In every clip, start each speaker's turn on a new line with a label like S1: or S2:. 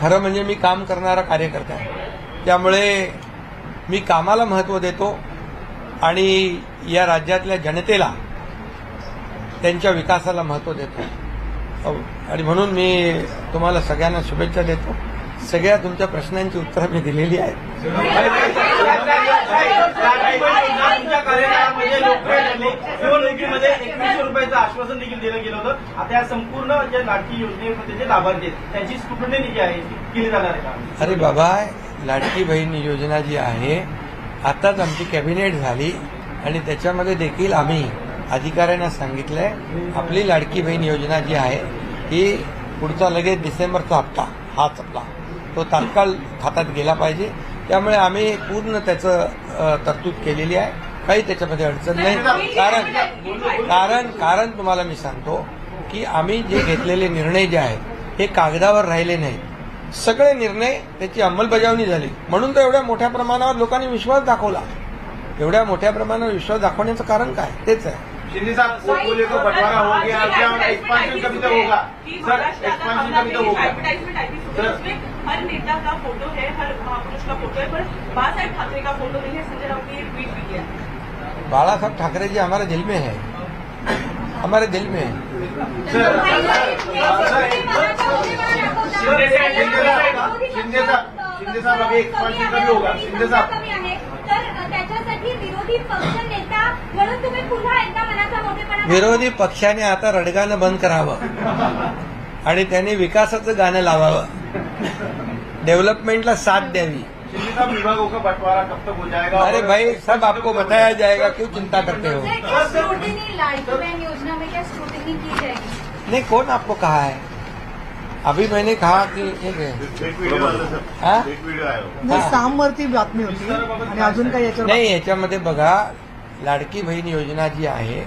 S1: खरं म्हणजे मी काम करणारा कार्यकर्ता आहे. त्यामुळे मी कामाला महत्त्व देतो आणि या राज्यातल्या जनतेला त्यांच्या विकासाला महत्त्व देतो. हो, आणि म्हणून मी तुम्हाला सगळ्यांना शुभेच्छा देतो. सगळ्या तुमच्या प्रश्नांची उत्तरं मी दिलेली आहेत
S2: तुमच्या कार्यकाळामध्ये लोकप्रिय झाली निवडणुकीमध्ये एकवीसशे रुपयाचं आश्वासन देखील दिलं गेलं होतं. आता या संपूर्ण ज्या लाडकी योजनेमध्ये जे लाभार्थी आहेत त्यांची स्कुटणी जी आहे केली जाणार आहे का?
S1: अरे बाबा लाडकी बहीण योजना जी आहे आताच आमची कॅबिनेट झाली आणि त्याच्यामध्ये देखील आम्ही अधिकाऱ्यांना सांगितलंय आपली लाडकी बहीण योजना जी आहे ही पुढचा लगेच डिसेंबरचा हप्ता हाच आपला तो तात्काळ खात्यात गेला पाहिजे. त्यामुळे आम्ही पूर्ण त्याचं तरतूद केलेली आहे. काही त्याच्यामध्ये अडचण नाही कारण कारण कारण तुम्हाला मी सांगतो की आम्ही जे घेतलेले निर्णय जे आहेत हे कागदावर राहिले नाहीत सगळे निर्णय त्याची अंमलबजावणी झाली म्हणून तर एवढ्या मोठ्या प्रमाणावर लोकांनी विश्वास दाखवला एवढ्या मोठ्या प्रमाणावर विश्वास दाखवण्याचं कारण काय तेच आहे
S2: शिंदे साहब वो बोले को बंटवारा हो गया क्या एक्सपांशन कभी तक होगा सर एक्सपांशन कभी तक होगा
S3: एडवर्टाइजमेंट आई थी सुबह उसमें हर नेता का फोटो है हर महापुरुष का फोटो है पर बाळासाहेब ठाकरे का फोटो नहीं है संजय राउत ने एक ट्वीट भी किया
S1: बाला साहब ठाकरे जी हमारे दिल में है। हमारे दिल में है।
S4: विरोधी पक्ष नेता म्हणून तुम्ही पुन्हा एकदा मनाचा मोठेपणा
S1: विरोधी पक्षाने आता रडगाणं बंद करावं. आणि त्यांनी विकासाचं गाणं लावावं. डेव्हलपमेंटला साथ द्यावी.
S2: साहब विभागों का बंटवारा कब तक हो जाएगा?
S1: अरे भाई सब आपको बताया जाएगा क्यों चिंता करते हो?
S4: बहन योजना में क्या स्क्रूटिनी की जाएगी?
S1: नहीं कौन आपको कहा है? अभी मैंने कहा कि एक है? हा?
S5: सामवरती बातमी होती। आणि अजून काही याच्यावर
S1: नाही याच्यामध्ये बघा लाडकी बहीण योजना जी आहे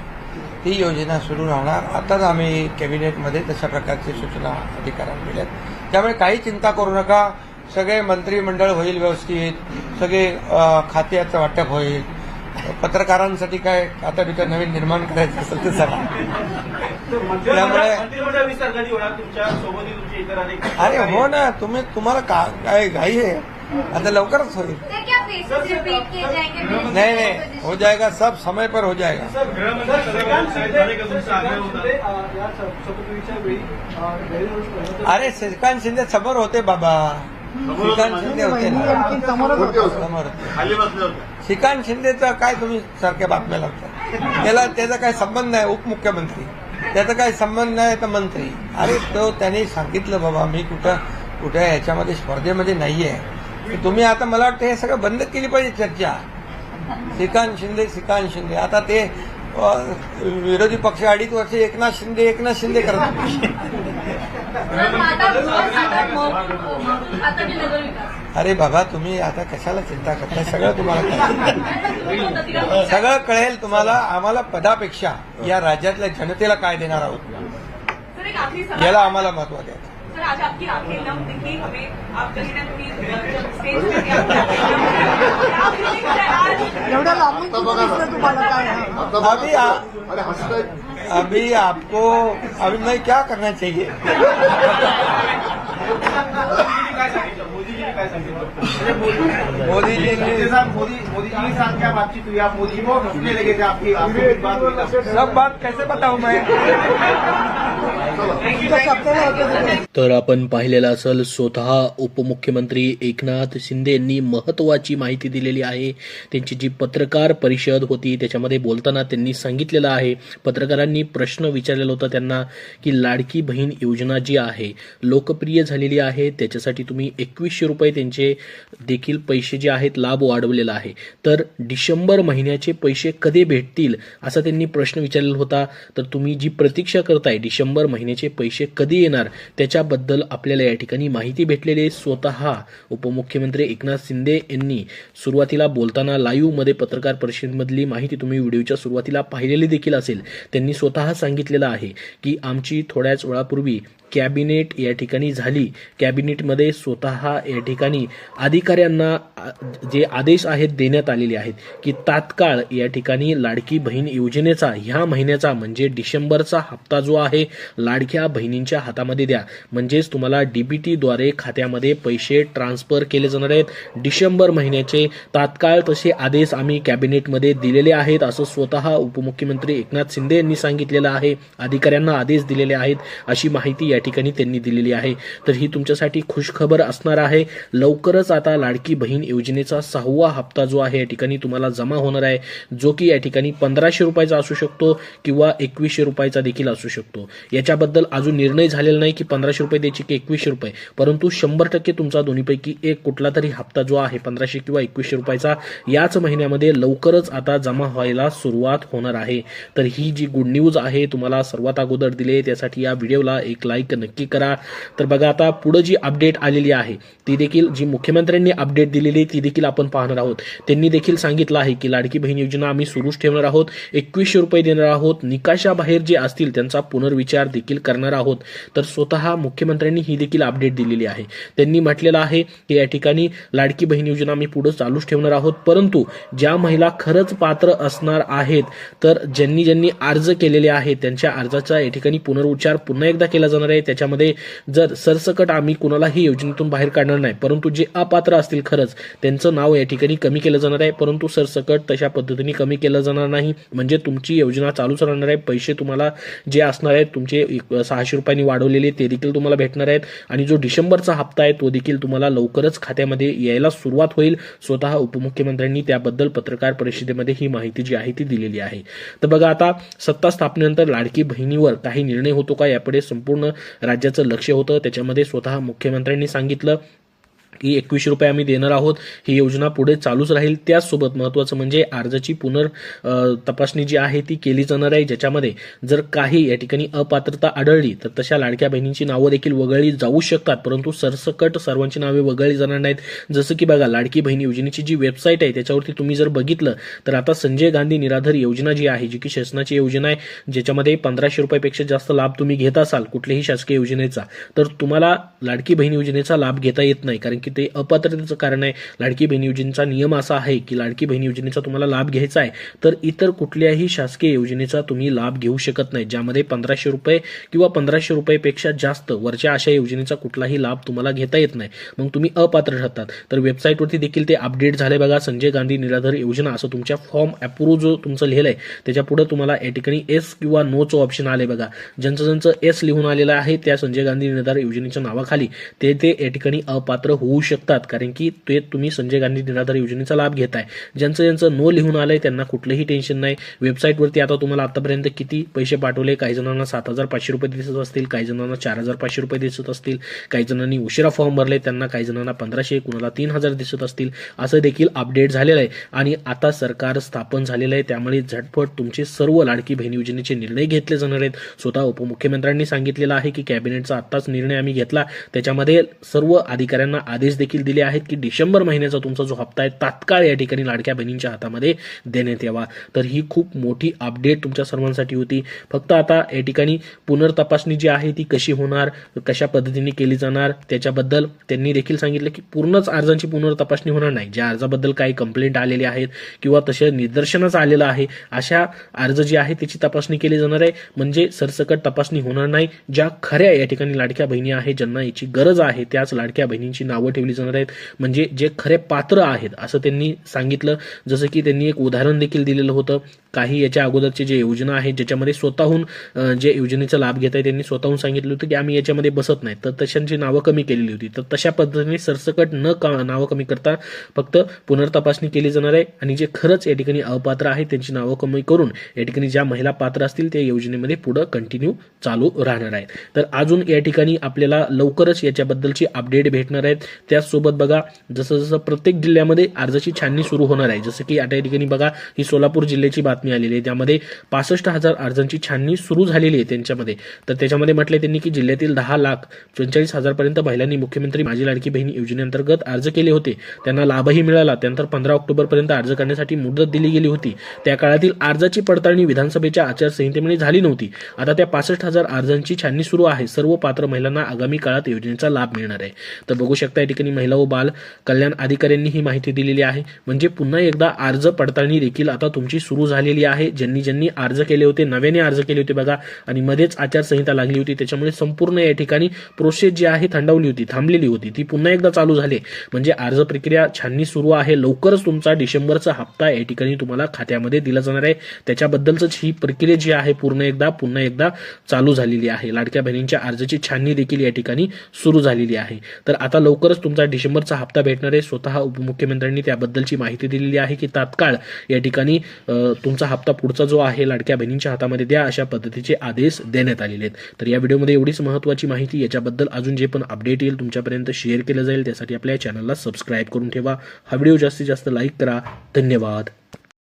S1: ती योजना सुरू राहणार. आताच आम्ही कॅबिनेटमध्ये तशा प्रकारची सूचना अधिकाऱ्यांना दिल्यात. त्यामुळे काही चिंता करू नका. सगळे मंत्रिमंडळ होईल व्यवस्थित सगळे खात्याचं वाटप होईल. पत्रकारांसाठी काय आता बितर नवीन निर्माण करायचं असेल तर सांगा त्यामुळे- अरे हो ना तुम्ही तुम्हाला का काय घाई आहे? आता लवकरच होईल. नहीं नहीं हो जाएगा सब समय पर हो जाएगा. अरे श्रीकांत शिंदे समोर होते बाबा. श्रीकांत शिंदे होते ना. श्रीकांत शिंदेचा काय तुम्ही सारख्या बातम्या लावता? त्याला त्याचा काय संबंध नाही उपमुख्यमंत्री? त्याचा काय संबंध नाही तर मंत्री? अरे तो त्यांनी सांगितलं बाबा मी कुठं कुठे याच्यामध्ये स्पर्धेमध्ये नाहीये. की तुम्ही आता मला वाटतं हे सगळं बंद केली पाहिजे चर्चा. श्रीकांत शिंदे श्रीकांत शिंदे. आता ते विरोधी पक्ष अडीच वर्ष एकनाथ शिंदे एकनाथ शिंदे करतात
S3: सर आता आता ते नगर विकास.
S1: अरे बाबा तुम्ही आता कशाला चिंता करताय? सगळं तुम्हाला. सगळं कळेल तुम्हाला. आम्हाला पदापेक्षा या राज्यातल्या जनतेला काय देणार आहोत? याला आम्हाला महत्त्व द्यायचं
S3: सर आज आपकी आंखें नम दिखी हमें आप कहीं ना कहीं जब स्टेज पे थे, आपकी आंखें नम दिखी। आप feeling है आज
S5: एवढ्या लांबून कुठं दिसलं तुम्हाला काय
S1: अभी आ-
S6: अरे हसताय
S1: अभी आपको अभी मैं क्या करना चाहिए
S2: मोदीजींनी काय सांगितलं मोदीजींनी काय सांगितलं म्हणजे मोदी-
S1: मोदी जी
S2: शिंदे
S1: ने
S2: साहब मोदी मोदी जी के साथ क्या बातचीत हुई आप मोदी जी बहुत हंसने लगे थे आपकी आपकी बात हुई तब।
S1: सब बात कैसे बताऊं मैं
S7: तर आपण पाहिलेलं असेल स्वतः उपमुख्यमंत्री एकनाथ शिंदे यांनी महत्त्वाची माहिती दिलेली आहे. त्यांची जी पत्रकार परिषद होती त्याच्यामध्ये बोलताना त्यांनी सांगितलेलं आहे. पत्रकारांनी प्रश्न विचारलेला होता त्यांना की लाडकी बहीण योजना जी आहे लोकप्रिय झालेली आहे त्याच्यासाठी तुम्ही एकवीसशे रुपये त्यांचे देखील पैसे जे आहेत लाभ वाढवलेला आहे. तर डिसेंबर महिन्याचे पैसे कधी भेटतील असा त्यांनी प्रश्न विचारलेला होता. तर तुम्ही जी प्रतीक्षा करताय डिसेंबर योजनेचे पैसे कधी येणार त्याच्याबद्दल आपल्याला या ठिकाणी माहिती भेटलेली स्वतः उपमुख्यमंत्री एकनाथ शिंदे यांनी सुरुवातीला बोलताना लाईव्हमध्ये पत्रकार परिषदेमधली माहिती तुम्ही व्हिडिओच्या सुरुवातीला पाहिलेली देखील असेल. त्यांनी स्वतः सांगितलेलं आहे की आमची थोड्याच वेळापूर्वी कॅबिनेट या ठिकाणी झाली. कॅबिनेटमध्ये स्वतः या ठिकाणी अधिकाऱ्यांना आ, जे आदेश आहेत देण्यात आलेले आहेत की तात्काळ या ठिकाणी लाडकी बहीण योजनेचा ह्या महिन्याचा म्हणजे डिसेंबरचा हप्ता जो आहे लाडक्या बहिणींच्या हातामध्ये द्या. म्हणजेच तुम्हाला डीबीटीद्वारे खात्यामध्ये पैसे ट्रान्सफर केले जाणार आहेत. डिसेंबर महिन्याचे तात्काळ तसे आदेश आम्ही कॅबिनेटमध्ये दिलेले आहेत असं स्वतः उपमुख्यमंत्री एकनाथ शिंदे यांनी सांगितलेलं आहे. अधिकाऱ्यांना आदेश दिलेले आहेत अशी माहिती या ठिकाणी त्यांनी दिलेली आहे. तर ही तुमच्यासाठी खुशखबर असणार आहे. लवकरच आता लाडकी बहीण योजनेचा सहावा हप्ता जो आहे या ठिकाणी तुम्हाला जमा होणार आहे. जो की या ठिकाणी पंधराशे रुपयाचा असू शकतो किंवा एकवीसशे रुपयाचा देखील असू शकतो. याच्याबद्दल अजून निर्णय झालेला नाही की पंधराशे रुपये द्यायची की एकवीसशे रुपये. परंतु शंभर टक्के तुमचा दोन्हीपैकी एक कुठला तरी हप्ता जो आहे पंधराशे किंवा एकवीसशे रुपयाचा याच महिन्यामध्ये लवकरच आता जमा व्हायला सुरुवात होणार आहे. तर ही जी गुड न्यूज आहे तुम्हाला सर्वात अगोदर दिले त्यासाठी या व्हिडिओला एक लाईक नक्की करा. तर बघा आता पुढे जी अपडेट आलेली आहे ती देखील जी मुख्यमंत्र्यांनी अपडेट दिलेली ती देखील आपण पाहणार आहोत. त्यांनी देखील सांगितलं आहे की लाडकी बहीण योजना आम्ही सुरूच ठेवणार आहोत. एकवीसशे रुपये देणार आहोत. निकाशाबाहेर जे असतील त्यांचा पुनर्विचार देखील करणार आहोत. तर स्वतः मुख्यमंत्र्यांनी ही देखील अपडेट दिलेली आहे. त्यांनी म्हटलेलं आहे की या ठिकाणी लाडकी बहीण योजना आम्ही पुढे चालूच ठेवणार आहोत. परंतु ज्या महिला खरंच पात्र असणार आहेत तर ज्यांनी ज्यांनी अर्ज केलेले आहेत त्यांच्या अर्जाचा या ठिकाणी पुनर्विचार पुन्हा एकदा केला जाणार आहे. त्याच्यामध्ये जर सरसकट आम्ही कुणालाही योजनेतून बाहेर काढणार नाही परंतु जे अपात्र असतील खरंच त्यांचं नाव या ठिकाणी कमी केलं जाणार आहे परंतु सरसकट तशा पद्धतीने कमी केलं जाणार नाही. म्हणजे तुमची योजना चालूच राहणार आहे पैसे तुम्हाला जे असणार आहेत तुमचे एक- सहाशे रुपयांनी वाढवलेले ते देखील तुम्हाला भेटणार आहेत. आणि जो डिसेंबरचा हप्ता आहे तो देखील तुम्हाला लवकरच खात्यामध्ये यायला सुरुवात होईल. स्वतः उपमुख्यमंत्र्यांनी त्याबद्दल पत्रकार परिषदेमध्ये ही माहिती जी आहे ती दिलेली आहे. तर बघा आता सत्ता स्थापनेनंतर लाडकी बहिणीवर काही निर्णय होतो का यापुढे संपूर्ण राज्याचं लक्ष होतं. त्याच्यामध्ये स्वतः मुख्यमंत्र्यांनी सांगितलं. की एकवीसशे रुपये आम्ही देणार आहोत. ही योजना पुढे चालूच राहील. त्याचसोबत महत्त्वाचं म्हणजे अर्जाची पुनर् तपासणी जी आहे ती केली जाणार आहे ज्याच्यामध्ये जर काही या ठिकाणी अपात्रता आढळली तर तशा लाडक्या बहिणींची नावं देखील वगळली जाऊ शकतात. परंतु सरसकट सर्वांची नावे वगळली जाणार नाहीत. जसं की बघा लाडकी बहीण योजनेची जी वेबसाईट आहे त्याच्यावरती तुम्ही जर बघितलं तर आता संजय गांधी निराधार योजना जी आहे जी की शासनाची योजना आहे ज्याच्यामध्ये पंधराशे रुपयापेक्षा जास्त लाभ तुम्ही घेत असाल कुठल्याही शासकीय योजनेचा तर तुम्हाला लाडकी बहीण योजनेचा लाभ घेता येत नाही. कारण की ते अपात्रतेचं कारण आहे. लाडकी बहीण योजनेचा नियम असा आहे की लाडकी बहीण योजनेचा तुम्हाला लाभ घ्यायचा आहे तर इतर कुठल्याही शासकीय योजनेचा तुम्ही लाभ घेऊ शकत नाही. ज्यामध्ये पंधराशे रुपये किंवा पंधराशे रुपयेपेक्षा जास्त वरच्या अशा योजनेचा कुठलाही लाभ तुम्हाला घेता येत नाही. मग तुम्ही अपात्र ठरतात तर वेबसाईटवरती देखील ते अपडेट झाले बघा. संजय गांधी निराधार योजना असं तुमच्या फॉर्म अप्रूव्ह जो तुमचं लिहिलंय त्याच्या पुढे तुम्हाला या ठिकाणी एस किंवा नोचं ऑप्शन आले बघा. ज्यांचं ज्यांचं एस लिहून आलेलं आहे त्या संजय गांधी निराधार योजनेच्या नावाखाली ते ते या ठिकाणी अपात्र होऊ होऊ शकतात. कारण की ते तुम्ही संजय गांधी निराधार योजनेचा लाभ घेताय. ज्यांचं ज्यांचं नो लिहून आलंय त्यांना कुठलंही टेन्शन नाही. वेबसाईटवरती आता तुम्हाला आतापर्यंत किती पैसे पाठवले? काही जणांना सात हजार पाचशे रुपये दिसत असतील काही जणांना चार हजार पाचशे रुपये दिसत असतील काही जणांनी उशिरा फॉर्म भरले त्यांना काही जणांना पंधराशे कुणाला तीन हजार दिसत असतील. असं देखील अपडेट झालेलं आहे. आणि आता सरकार स्थापन झालेलं आहे. त्यामुळे झटपट तुमचे सर्व लाडकी बहीण योजनेचे निर्णय घेतले जाणार आहेत. स्वतः उपमुख्यमंत्र्यांनी सांगितलेलं आहे की कॅबिनेटचा आत्ताच निर्णय आम्ही घेतला. त्याच्यामध्ये सर्व अधिकाऱ्यांना आदेश देखील दिले आहेत की डिसेंबर महिन्याचा तुमचा जो हप्ता आहे तात्काळ या ठिकाणी लाडक्या बहिणींच्या हातामध्ये देण्यात यावा. तर ही खूप मोठी अपडेट तुमच्या सर्वांसाठी होती. फक्त आता या ठिकाणी पुनर्तपासणी जी आहे ती कशी होणार कशा पद्धतीने केली जाणार त्याच्याबद्दल त्यांनी देखील सांगितलं की पूर्णच अर्जांची पुनर्तपासणी होणार नाही. ज्या अर्जाबद्दल काही कंप्लेंट आलेली आहेत किंवा तसे निदर्शनास आलेलं आहे अशा अर्ज जे आहे त्याची तपासणी केली जाणार आहे. म्हणजे सरसकट तपासणी होणार नाही. ज्या खऱ्या या ठिकाणी लाडक्या बहिणी आहेत ज्यांना याची गरज आहे त्याच लाडक्या बहिणींची नावं ठेवली जाणार आहेत. म्हणजे जे खरे पात्र आहेत असं त्यांनी सांगितलं. जसं की त्यांनी एक उदाहरण देखील दिलेलं होतं. काही याच्या अगोदरचे जे योजना आहेत ज्याच्यामध्ये स्वतःहून जे योजनेचा लाभ घेत आहे त्यांनी स्वतःहून सांगितलं होतं की आम्ही याच्यामध्ये बसत नाही. तर तशांची नावं कमी केलेली होती. तर तशा पद्धतीने सरसकट न का नावं कमी करता फक्त पुनर्तपासणी केली जाणार आहे. आणि जे खरंच या ठिकाणी अपात्र आहेत त्यांची नावं कमी करून या ठिकाणी ज्या महिला पात्र असतील त्या योजनेमध्ये पुढे कंटिन्यू चालू राहणार आहेत. तर अजून या ठिकाणी आपल्याला लवकरच याच्याबद्दलची अपडेट भेटणार आहेत. त्याचसोबत बघा जसं जसं प्रत्येक जिल्ह्यामध्ये अर्जाची छाननी सुरू होणार आहे जसं की आता या ठिकाणी बघा ही सोलापूर जिल्ह्याची बातमी आलेली आहे. त्यामध्ये पासष्ट हजार अर्जांची छाननी सुरू झालेली आहे त्यांच्यामध्ये. तर त्याच्यामध्ये म्हटलंय त्यांनी की जिल्ह्यातील दहा लाख पंचेचाळीस हजारपर्यंत महिलांनी मुख्यमंत्री माझी लाडकी बहीण योजनेअंतर्गत अर्ज केले होते. त्यांना लाभही मिळाला. त्यानंतर पंधरा ऑक्टोबरपर्यंत अर्ज करण्यासाठी मुदत दिली गेली होती. त्या काळातील अर्जाची पडताळणी विधानसभेच्या आचारसंहितेमुळे झाली नव्हती. आता त्या पासष्ट हजार अर्जांची छाननी सुरू आहे. सर्व पात्र महिलांना आगामी काळात योजनेचा लाभ मिळणार आहे. तर बघू शकता या ठिकाणी महिला व बाल कल्याण अधिकाऱ्यांनी ही माहिती दिलेली आहे. म्हणजे पुन्हा एकदा अर्ज पडताळणी देखील आता तुमची सुरू झालेली आहे. ज्यांनी ज्यांनी अर्ज केले होते नव्याने अर्ज केले होते बघा. आणि मध्येच आचारसंहिता लागली होती. त्याच्यामुळे संपूर्ण या ठिकाणी प्रोसेस जी आहे थंडावली होती थांबलेली होती. ती पुन्हा एकदा चालू झाली. म्हणजे अर्ज प्रक्रिया छाननी सुरू आहे. लवकरच तुमचा डिसेंबरचा हप्ता या ठिकाणी तुम्हाला खात्यामध्ये दिला जाणार आहे. त्याच्याबद्दलच ही प्रक्रिया जी आहे पूर्ण एकदा पुन्हा एकदा चालू झालेली आहे. लाडक्या बहिणींच्या अर्जाची छाननी देखील या ठिकाणी सुरू झालेली आहे. तर आता लवकर लवकरच तुमचा डिसेंबरचा हप्ता भेटणार आहे. स्वतः उपमुख्यमंत्र्यांनी त्याबद्दलची माहिती दिलेली आहे की तात्काळ या ठिकाणी तुमचा हप्ता पुढचा जो आहे लाडक्या बहिणींच्या हातामध्ये द्या अशा पद्धतीचे आदेश देण्यात आलेले आहेत. तर या व्हिडिओमध्ये एवढीच महत्त्वाची माहिती याच्याबद्दल अजून जे पण अपडेट येईल तुमच्यापर्यंत शेअर केलं जाईल. त्यासाठी आपल्या चॅनलला सबस्क्राईब करून ठेवा. हा व्हिडिओ जास्तीत जास्त लाईक करा. धन्यवाद.